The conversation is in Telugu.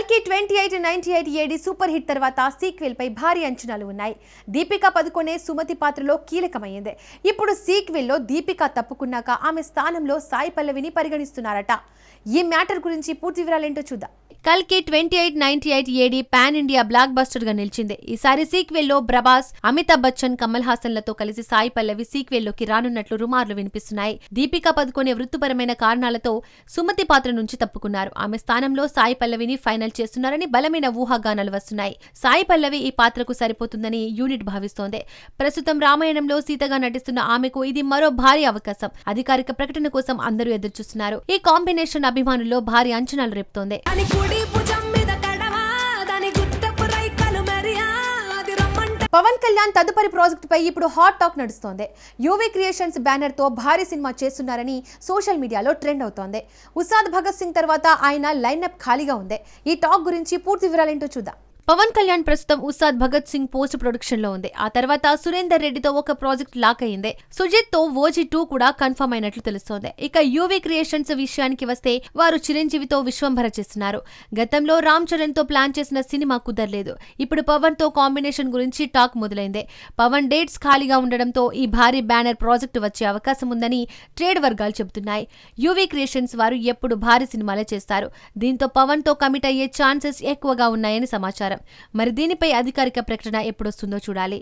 కల్కి twenty eight ninety eight A D super hit తర్వాత సీక్వెల్ పై భారీ అంచనాలు ఉన్నాయి. దీపిక పదుకొనే సుమతి పాత్రలో కీలకమైంది. ఇప్పుడు సీక్వెల్లో దీపిక తప్పుకున్నాక ఆమె స్థానంలో సాయి పల్లవిని పరిగణిస్తున్నారట. ఈ మ్యాటర్ గురించి పూర్తి వివరాలేంటో చూద్దాం. కల్కి twenty eight ninety eight A D pan India block బస్టర్గా నిలిచింది. ఈసారి సీక్వెల్లో ప్రభాస్ అమితాబ్ బచ్చన్ కమల్ హాసన్లతో కలిసి సాయి పల్లవి సీక్వెల్లోకి రానున్నట్లు రుమార్లు వినిపిస్తున్నాయి. దీపికా పదుకొనే వృత్తిపరమైన కారణాలతో సుమతి పాత్ర నుంచి తప్పుకున్నారు. ఆమె స్థానంలో సాయి పల్లవిని ఫైనల్ చేస్తున్నారని బలమైన ఊహాగానాలు వస్తున్నాయి. సాయి పల్లవి ఈ పాత్రకు సరిపోతుందని యూనిట్ భావిస్తోంది. ప్రస్తుతం రామాయణంలో సీతగా నటిస్తున్న ఆమెకు ఇది మరో భారీ అవకాశం. అధికారిక ప్రకటన కోసం అందరూ ఎదురుచూస్తున్నారు. ఈ కాంబినేషన్ అభిమానుల్లో భారీ అంచనాలు రేపుతోంది. మీద దాని అది పవన్ కళ్యాణ్ తదుపరి ప్రాజెక్ట్ పై ఇప్పుడు హాట్ టాక్ నడుస్తోంది. యూవీ క్రియేషన్స్ బ్యానర్తో భారీ సినిమా చేస్తున్నారని సోషల్ మీడియాలో ట్రెండ్ అవుతోంది. ఉసాద్ భగత్ సింగ్ తర్వాత ఆయన లైన్అప్ ఖాళీగా ఉంది. ఈ టాక్ గురించి పూర్తి వివరాలేంటో చూద్దాం. పవన్ కళ్యాణ్ ప్రస్తుతం ఉస్సాద్ భగత్ సింగ్ పోస్ట్ ప్రొడక్షన్లో ఉంది. ఆ తర్వాత సురేందర్ రెడ్డితో ఒక ప్రాజెక్ట్ లాక్ అయింది. సుజిత్తో ఓజీ టూ కూడా కన్ఫర్మ్ అయినట్లు తెలుస్తోంది. ఇక యూవీ క్రియేషన్స్ విషయానికి వస్తే వారు చిరంజీవితో విశ్వంభర చేస్తున్నారు. గతంలో రామ్ చరణ్తో ప్లాన్ చేసిన సినిమా కుదరలేదు. ఇప్పుడు పవన్తో కాంబినేషన్ గురించి టాక్ మొదలైంది. పవన్ డేట్స్ ఖాళీగా ఉండడంతో ఈ భారీ బ్యానర్ ప్రాజెక్ట్ వచ్చే అవకాశం ఉందని ట్రేడ్ వర్గాలు చెబుతున్నాయి. యూవీ క్రియేషన్స్ వారు ఎప్పుడు భారీ సినిమాలే చేస్తారు. దీంతో పవన్తో కమిట్ అయ్యే ఛాన్సెస్ ఎక్కువగా ఉన్నాయని సమాచారం. మరి దీనిపై అధికారిక ప్రకటన ఎప్పుడొస్తుందో చూడాలి.